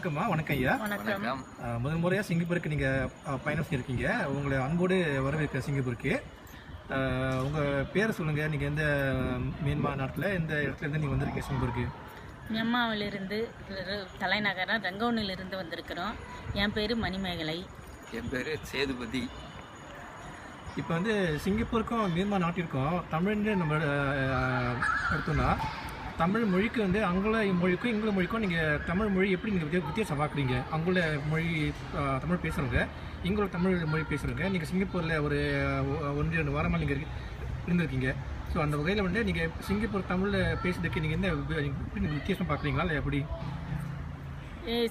வணக்கம்மா வணக்கம் ஐயா. வணக்கம். முதல் முறையாக சிங்கப்பூருக்கு நீங்கள் பயணம் செஞ்சுருக்கீங்க. உங்களை அன்போடு வரவேற்க சிங்கப்பூருக்கு. அஹ், உங்க பேரை சொல்லுங்க. நீங்க எந்த மியான்மர் நாட்டில் எந்த இடத்துல இருந்து நீங்க வந்திருக்கீங்க சிங்கப்பூருக்கு? மியம்மாவிலிருந்து இரு- தலைநகரம் ரங்கோனிலிருந்து வந்திருக்கிறோம். என் பேர் மணிமேகலை. என் பேர் சேதுபதி. இப்போ வந்து சிங்கப்பூருக்கும் மியான்மர் நாட்டிற்கும் தமிழ்னு நம்ம எடுத்தோம்னா தமிழ் மொழிக்கு வந்து ஆங்கில மொழிக்கும் இங்கில மொழிக்கும் நீங்கள் தமிழ் மொழி எப்படி நீங்கள் வித்தியா வித்தியாசம் பார்க்குறீங்க ஆங்கில மொழி தமிழ் பேசுகிறவங்க எங்களோட தமிழ் மொழி பேசுகிறவங்க நீங்கள் சிங்கப்பூரில் ஒரு ஒன்று ரெண்டு வாரமாக நீங்கள் இருந்திருக்கீங்க. ஸோ அந்த வகையில் வந்து நீங்கள் சிங்கப்பூர் தமிழில் பேசுறதுக்கு நீங்கள் என்ன எப்படி வித்தியாசம் பார்க்குறீங்களா இல்லை எப்படி?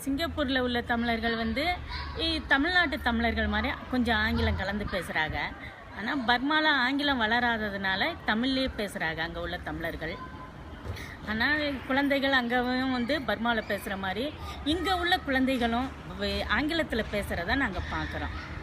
சிங்கப்பூரில் உள்ள தமிழர்கள் வந்து தமிழ்நாட்டு தமிழர்கள் மாதிரி கொஞ்சம் ஆங்கிலம் கலந்து பேசுகிறாங்க ஆனால் பர்மாவில் ஆங்கிலம் வளராததுனால தமிழ்லேயே பேசுகிறாங்க அங்கே உள்ள தமிழர்கள். ஆனால் குழந்தைகள் அங்கேயும் வந்து பர்மாவில் பேசுகிற மாதிரி இங்கே உள்ள குழந்தைகளும் ஆங்கிலத்தில் பேசுகிறத நாங்கள் பார்க்குறோம்.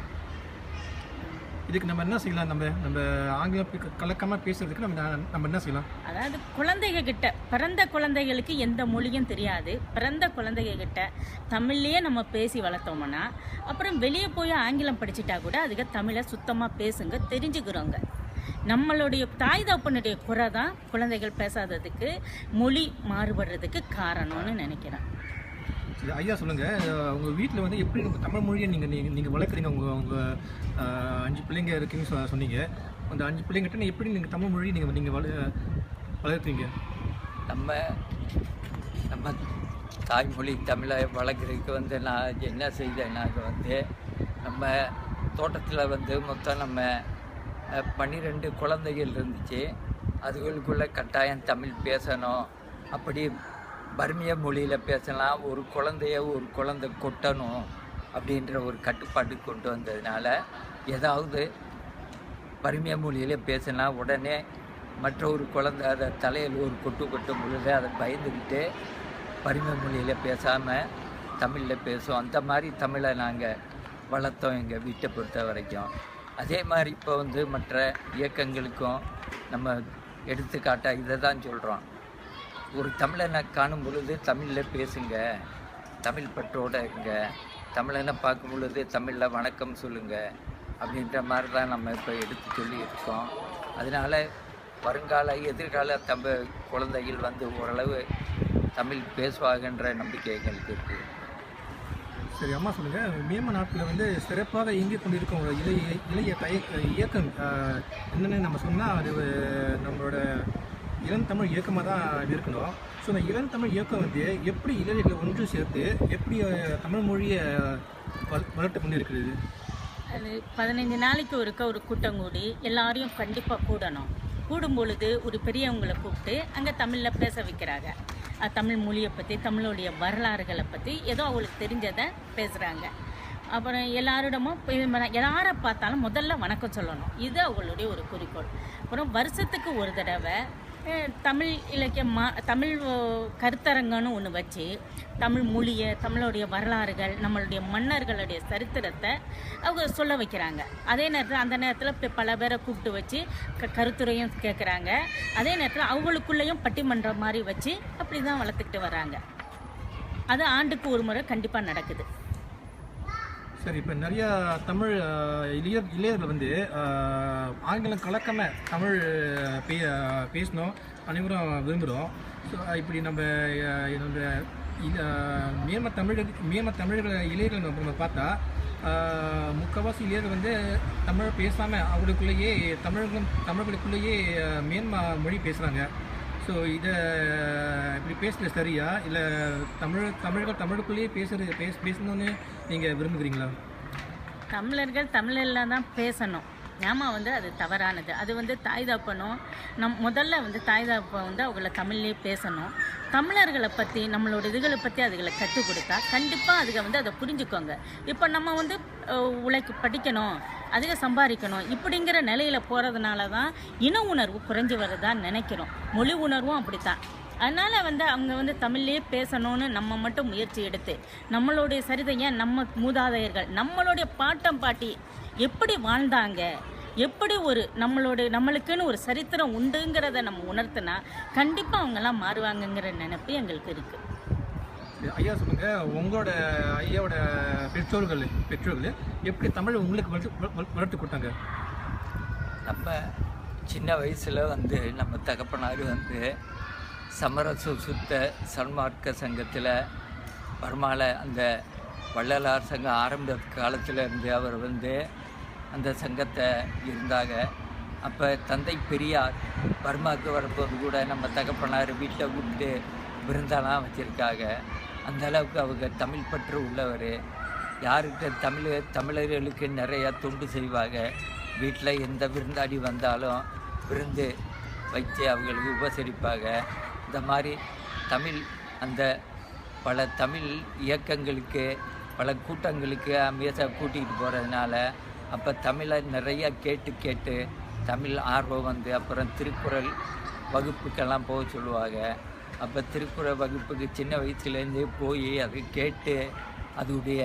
இதுக்கு நம்ம என்ன செய்யலாம்? நம்ம நம்ம ஆங்கிலம் பி- கலக்காம பேசுறதுக்கு நம்ம நம்ம என்ன செய்யலாம்? அதாவது குழந்தைங்க கிட்ட பிறந்த குழந்தைகளுக்கு எந்த மொழியும் தெரியாது. பிறந்த குழந்தைங்க கிட்ட தமிழ்லேயே நம்ம பேசி வளர்த்தோம்னா அப்புறம் வெளியே போய் ஆங்கிலம் படிச்சுட்டா கூட அதுக்கு தமிழை சுத்தமாக பேசுங்க தெரிஞ்சுக்கிறோங்க. நம்மளுடைய தாய் தப்பனுடைய குறை தான் குழந்தைகள் பேசாததுக்கு மொழி மாறுபடுறதுக்கு காரணம்னு நினைக்கிறேன். சரி, ஐயா சொல்லுங்க அஹ் உங்க வீட்டில் வந்து எப்படி தமிழ் மொழியை நீங்க நீங்க நீங்க வளர்க்குறீங்க? உங்க உங்க அஹ், அஞ்சு பிள்ளைங்க இருக்கீங்கன்னு சொ- சொன்னீங்க. அந்த அஞ்சு பிள்ளைங்கிட்ட நீ எப்படி நீங்க தமிழ் மொழி நீங்க நீங்க வள வளர்க்குறீங்க? நம்ம நம்ம தாய்மொழி தமிழை வளர்க்குறதுக்கு வந்து நான் என்ன செய்தேன்னாக்க வந்து நம்ம தோட்டத்தில் வந்து மொத்தம் நம்ம பன்னிரெண்டு குழந்தைகள் இருந்துச்சு. அதுகளுக்குள்ளே கட்டாயம் தமிழ் பேசணும். அப்படி பர்மிய மொழியில் பேசலாம். ஒரு குழந்தைய ஒரு குழந்தை கொட்டணும் அப்படின்ற ஒரு கட்டுப்பாட்டு கொண்டு வந்ததுனால ஏதாவது பருமிய மொழியில் பேசினா உடனே மற்ற ஒரு குழந்தை அதை தலையில் ஒரு கொட்டு கொட்டும் பொழுது அதை பயந்துக்கிட்டு பரிம மொழியில் பேசாமல் தமிழில் பேசும் அந்த மாதிரி தமிழை நாங்கள் வளர்த்தோம் எங்கள் வீட்டை பொறுத்த வரைக்கும். அதே மாதிரி இப்போ வந்து மற்ற இயக்கங்களுக்கும் நம்ம எடுத்துக்காட்டாக இதை தான் சொல்கிறோம் ஒரு தமிழனை காணும் பொழுது தமிழில் பேசுங்க தமிழ் பற்றோட இருங்க தமிழனை பார்க்கும் பொழுது தமிழில் வணக்கம் சொல்லுங்க அப்படின்ற மாதிரி தான் நம்ம இப்போ எடுத்து சொல்லியிருக்கோம் அதனால் அதனால வருங்கால எதிர்கால தம்ப குழந்தைகள் வந்து ஓரளவு தமிழ் பேசுவாங்கன்ற நம்பிக்கை எங்களுக்கு இருக்குது சரி அம்மா சொல்லுங்க. மேம நாட்டில் வந்து சிறப்பாக இயங்கிக் கொண்டிருக்கும் ஒரு இளைய இளைய தய இயக்கம் என்னென்னு என்னன்னு நம்ம சொன்னால் அது நம்மளோட இளந்தமிழ் இயக்கமாக தான் இருக்கணும். ஸோ அந்த இளந்தமிழ் இயக்கம் வந்து எப்படி இளைஞர்களை ஒன்று சேர்த்து எப்படி தமிழ் மொழியை வள- வளர்த்து கொண்டு இருக்கிறது அது பதினைஞ்சு நாளைக்கு ஒருக்க ஒரு கூட்டம் கூடி எல்லாரையும் கண்டிப்பாக கூடணும். கூடும் பொழுது ஒரு பெரியவங்களை கூப்பிட்டு அங்கே தமிழில் பேச வைக்கிறாங்க. தமிழ் மொழியை பற்றி தமிழுடைய வரலாறுகளை பற்றி ஏதோ அவங்களுக்கு தெரிஞ்சதை பேசுகிறாங்க அப்புறம் எல்லாரிடமும் போய் யாரை பார்த்தாலும் முதல்ல வணக்கம் சொல்லணும். இது அவங்களுடைய ஒரு குறிக்கோள். அப்புறம் வருஷத்துக்கு ஒரு தடவை தமிழ் இலக்கியம் மா தமிழ் கருத்தரங்கம்னு கருத்தரங்கன்னு ஒன்று வச்சு தமிழ் மொழியை தமிழுடைய வரலாறுகள் நம்மளுடைய மன்னர்களுடைய சரித்திரத்தை அவங்க சொல்ல வைக்கிறாங்க. அதே நேரத்தில் அந்த நேரத்தில் இப்போ பல பேரை கூப்பிட்டு வச்சு க கருத்துரையும் கேட்குறாங்க அதே நேரத்தில் அவங்களுக்குள்ளேயும் பட்டிமன்றம் மாதிரி வச்சு அப்படி தான் வளர்த்துக்கிட்டு வராங்க. அது ஆண்டுக்கு ஒரு முறை கண்டிப்பாக நடக்குது. சரி இப்போ நிறையா தமிழ் இளையர் இளைய இளையர்கள் வந்து ஆங்கிலம் கலக்காம தமிழ் பே பேசணும். அனைவரும் விரும்புகிறோம் ஸோ இப்படி நம்ம அஹ், நம்ம மேம தமிழர் மேம தமிழர்கள் இளையர்கள் நம்ம பார்த்தா முக்கவாசி முக்கால்வாசி இளையர்கள் வந்து தமிழ் பேசாமல் அவங்களுக்குள்ளேயே தமிழர்களும் தமிழர்களுக்குள்ளேயே மேன்மா மொழி பேசுகிறாங்க ஸோ இதை இப்படி பேசுகிற சரியா? இல்லை தமிழ் தமிழர்கள் தமிழுக்குள்ளேயே பேசுகிறது பேச பேசணுன்னு நீங்கள் விரும்புகிறீங்களா? தமிழர்கள் தமிழில் தான் பேசணும். ஏமா வந்து அது தவறானது. அது வந்து தாய் தப்பனும் நம் முதல்ல வந்து தாய் தப்பன் வந்து அவங்கள தமிழ்லேயே பேசணும். தமிழர்களை பற்றி நம்மளோட இதுகளை பற்றி அதுகளை கற்றுக் கொடுத்தா கண்டிப்பாக அதுக வந்து அதை புரிஞ்சுக்கோங்க. இப்போ நம்ம வந்து உழைக்கு படிக்கணும் அதிக சம்பாதிக்கணும் இப்படிங்கிற நிலையில் போகிறதுனால தான் இன உணர்வு குறைஞ்சி வரதான் நினைக்கிறோம். மொழி உணர்வும் அப்படித்தான். அதனால் வந்து அவங்க வந்து தமிழ்லேயே பேசணும்னு நம்ம மட்டும் முயற்சி எடுத்து நம்மளுடைய சரிதையை நம்ம மூதாதையர்கள் நம்மளுடைய பாட்டம் பாட்டி எப்படி வாழ்ந்தாங்க எப்படி ஒரு நம்மளோட நம்மளுக்குன்னு ஒரு சரித்திரம் உண்டுங்கிறத நம்ம உணர்த்தினா கண்டிப்பாக அவங்கெல்லாம் மாறுவாங்கங்கிற நினைப்பு எங்களுக்கு இருக்குது ஐயா சொல்லுங்க உங்களோட ஐயாவோட பெற்றோர்கள் பெற்றோர்கள் எப்படி தமிழ் உங்களுக்கு வளர்த்து வள- வளர்த்து கொடுத்தாங்க? நம்ம சின்ன வயசில் வந்து நம்ம தகப்பனார் வந்து சமரச சுத்த சன்மார்க்க சங்கத்தில் பர்மாவில் அந்த வள்ளலார் சங்கம் ஆரம்ப காலத்தில் இருந்து அவர் வந்து அந்த சங்கத்தை இருந்தாங்க. அப்போ தந்தை பெரியார் பர்மாவுக்கு வரப்போது கூட நம்ம தகப்பனார் வீட்டில் கூப்பிட்டு விருந்தெல்லாம் வச்சுருக்காங்க. அந்த அளவுக்கு அவங்க தமிழ் பற்று உள்ளவர். யாருக்கிட்ட தமிழ் தமிழர்களுக்கு நிறையா தொண்டு செய்வாங்க. வீட்டில் எந்த விருந்தாடி வந்தாலும் விருந்து வச்சு அவங்களுக்கு உபசரிப்பாக. இந்த மாதிரி தமிழ் அந்த பல தமிழ் இயக்கங்களுக்கு பல கூட்டங்களுக்கு அமேசா கூட்டிகிட்டு போகிறதுனால அப்போ தமிழை நிறையா கேட்டு கேட்டு தமிழ் ஆர்வம் வந்து அப்புறம் திருக்குறள் வகுப்புக்கெல்லாம் போக சொல்லுவாங்க. அப்போ திருக்குறள் வகுப்புக்கு சின்ன வயசுலேருந்தே போய் அது கேட்டு அதோடைய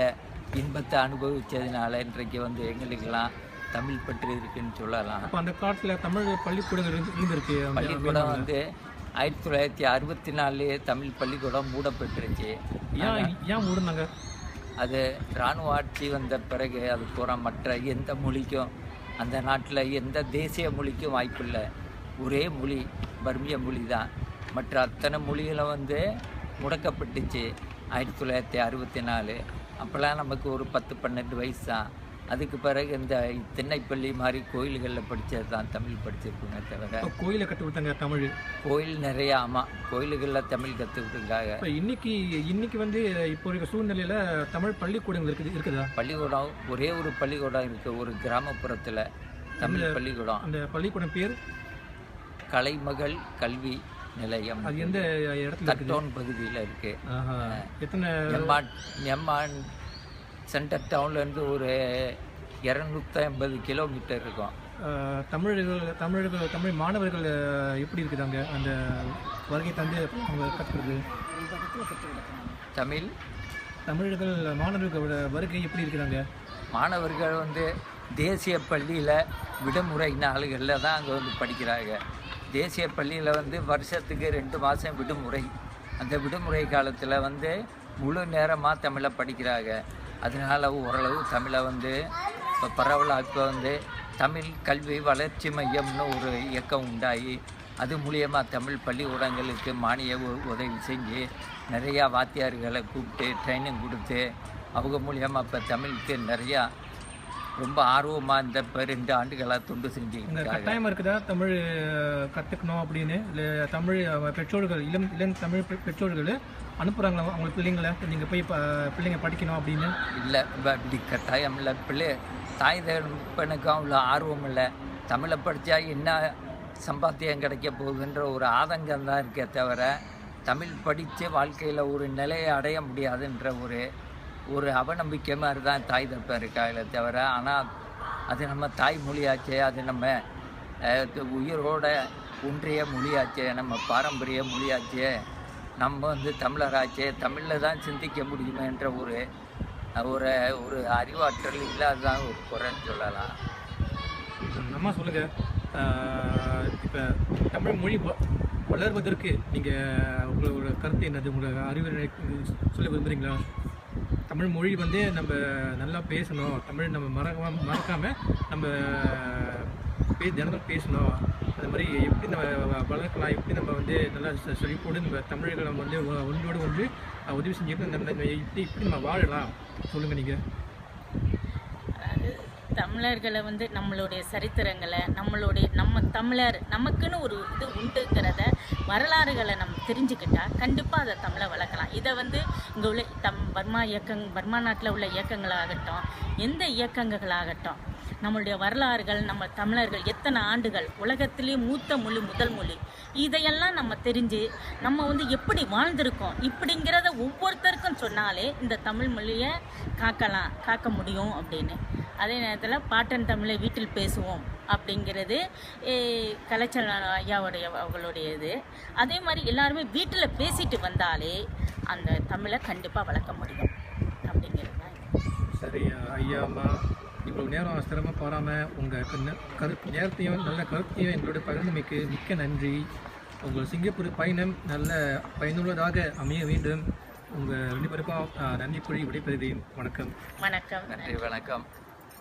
இன்பத்தை அனுபவித்ததுனால இன்றைக்கு வந்து எங்களுக்கெல்லாம் தமிழ் பற்று இருக்குன்னு சொல்லலாம். அப்போ அந்த காலத்தில் தமிழ் பள்ளிக்கூடங்கள் இருந்து இருந்திருக்கு. பள்ளிக்கூடம் வந்து ஆயிரத்தி தொள்ளாயிரத்தி அறுபத்தி நாலுலேயே தமிழ் பள்ளிக்கூடம் மூடப்பட்டுருச்சு. ஏன் ஏன் மூடுனாங்க? அது இராணுவ ஆட்சி வந்த பிறகு அது பூரா மற்ற எந்த மொழிக்கும் அந்த நாட்டில் எந்த தேசிய மொழிக்கும் வாய்ப்பில்லை ஒரே மொழி பர்மிய மொழி தான் மற்ற அத்தனை மொழிகளும் வந்து முடக்கப்பட்டுச்சு. ஆயிரத்தி தொள்ளாயிரத்தி அறுபத்தி நாலு அப்போல்லாம் நமக்கு ஒரு பத்து பன்னெண்டு வயசு தான் அதுக்கு பிறகு இந்த திண்ணைப்பள்ளி மாதிரி கோயில்களில் படித்தது தான் தமிழ் படிச்சிருக்குமே தவிர. கோயிலை கற்று கொடுத்தாங்க தமிழ். கோயில் நிறையா ஆமாம் கோயில்களில் தமிழ் கற்றுக்கிட்டுருக்காங்க இப்போ இன்னைக்கு இன்னைக்கு வந்து இப்போ இருக்க சூழ்நிலையில் தமிழ் பள்ளிக்கூடங்கள் இருக்குது இருக்குதா? பள்ளிக்கூடம் ஒரே ஒரு பள்ளிக்கூடம் இருக்குது ஒரு கிராமப்புறத்தில் தமிழ் பள்ளிக்கூடம். அந்த பள்ளிக்கூடம் பேர்? கலைமகள் கல்வி நிலையம். அது எந்த இடத்துல தட்டோன் பகுதியில் இருக்குது. எத்தனை எம்மான் எம்மான் சென்டர் டவுன்லேருந்து ஒரு இரநூத்தி ஐம்பது கிலோமீட்டர் இருக்கும் தமிழர்கள் தமிழர்கள் தமிழ் மாணவர்கள் எப்படி இருக்குதாங்க அந்த வருகை தந்து அவங்க கற்றுக்கிறது. தமிழ். தமிழர்கள் மாணவர்களோட வருகை எப்படி இருக்குதாங்க மாணவர்கள் வந்து தேசிய பள்ளியில் விடுமுறை நாளுகளில் தான் அங்கே வந்து படிக்கிறாங்க. தேசிய பள்ளியில் வந்து வருஷத்துக்கு ரெண்டு மாதம் விடுமுறை. அந்த விடுமுறை காலத்தில் வந்து முழு நேரமாக தமிழை படிக்கிறாங்க. அதனால் ஓரளவு தமிழை வந்து இப்போ பரவலாக இப்போ வந்து தமிழ் கல்வி வளர்ச்சி மையம்னு ஒரு இயக்கம் உண்டாகி அது மூலியமாக தமிழ் பள்ளிக்கூடங்களுக்கு மானிய உ- உதவி செஞ்சு நிறையா வாத்தியார்களை கூப்பிட்டு ட்ரைனிங் கொடுத்து அவங்க மூலியமாக இப்போ தமிழுக்கு நிறையா ரொம்ப ஆர்வமாக இந்த இப்போ ரெண்டு ஆண்டுகளாக தொண்டு செஞ்சுக்கிட்டு கட்டாயமாக இருக்குதா? தமிழ் கற்றுக்கணும் அப்படின்னு. இல்லை தமிழ் பெற்றோர்கள் இளம் இளம் தமிழ் பெற்றோர்கள் அனுப்புகிறாங்களா அவங்க பிள்ளைங்களை? நீங்கள் போய் பிள்ளைங்க படிக்கணும் அப்படின்னு. இல்லை இப்படி கட்டாயம் இல்லை. பிள்ளை தாய் தகப்பனுக்கும் அவ்வளோ ஆர்வம் இல்லை. தமிழை படித்தா என்ன சம்பாத்தியம் கிடைக்க போகுதுன்ற ஒரு ஆதங்கம் தான் இருக்கே தவிர தமிழ் படித்து வாழ்க்கையில் ஒரு நிலையை அடைய முடியாதுன்ற ஒரு ஒரு அவநம்பிக்கை மாதிரி தான் தாய் தப்பம் இருக்காங்களே தவிர ஆனால் அது நம்ம தாய் மொழியாச்சே அது நம்ம உயிரோட ஒன்றிய மொழியாச்சே நம்ம பாரம்பரிய மொழியாச்சே நம்ம வந்து தமிழராச்சே தமிழில் தான் சிந்திக்க முடியுமேன்ற ஒரு ஒரு ஒரு அறிவாற்றல் இல்லாததான் ஒரு குறைன்னு சொல்லலாம். நம்ம சொல்லுங்க. இப்போ தமிழ் மொழி வளர்வதற்கு நீங்கள் உங்களோட கருத்து என்னது? உங்களோட அறிவுரை சொல்ல விரும்புகிறீங்களா தமிழ் மொழி வந்து நம்ம நல்லா பேசணும். தமிழ் நம்ம மறக்க மறக்காமல் நம்ம பே தினமும் பேசணும். அது மாதிரி எப்படி நம்ம வளர்க்கலாம் எப்படி நம்ம வந்து நல்லா செழிப்போடு நம்ம தமிழர்களை நம்ம வந்து ஒன்றோடு ஒன்று உதவி செஞ்சுக்கிட்டு நம்ம இப்படி இப்படி நம்ம வாழலாம்? சொல்லுங்கள் நீங்கள் தமிழர்களை வந்து நம்மளுடைய சரித்திரங்களை நம்மளுடைய நம்ம தமிழர் நமக்குன்னு ஒரு இது உண்டுங்கிறத வரலாறுகளை நம்ம தெரிஞ்சுக்கிட்டால் கண்டிப்பாக அதை தமிழை வளர்க்கலாம். இதை வந்து இங்கே உள்ள தம் பர்மா இயக்கங் பர்மா நாட்டில் உள்ள இயக்கங்களாகட்டும் எந்த இயக்கங்களாகட்டும் நம்மளுடைய வரலாறுகள் நம்ம தமிழர்கள் எத்தனை ஆண்டுகள் உலகத்திலே மூத்த மொழி முதல் மொழி. இதையெல்லாம் நம்ம தெரிஞ்சு நம்ம வந்து எப்படி வாழ்ந்திருக்கோம்? இப்படிங்கிறத ஒவ்வொருத்தருக்கும் சொன்னாலே இந்த தமிழ் மொழியை காக்கலாம் காக்க முடியும் அப்படின்னு. அதே நேரத்தில் பாட்டன் தமிழை வீட்டில் பேசுவோம் அப்படிங்கிறது eh, கலைச்சல் ஐயாவுடைய அவங்களுடைய இது அதே மாதிரி எல்லாருமே வீட்டில் பேசிட்டு வந்தாலே அந்த தமிழை கண்டிப்பாக வளர்க்க முடியும். அப்படிங்கிறது தான் சரி ஐயா அம்மா. இவ்வளோ நேரம் சிரமம் பாராமல் உங்கள் கரு நேரத்தையும் நல்ல கருத்தையும் எங்களோட பகிர்ந்தமைக்கு மிக்க நன்றி. உங்கள் சிங்கப்பூர் பயணம் நல்ல பயனுள்ளதாக அமைய வேண்டும். உங்கள் ரெண்டு பேருக்கும் ஆஹ், நன்றி கூறி விடைபெறுகிறேன். வணக்கம். வணக்கம். நன்றி வணக்கம்.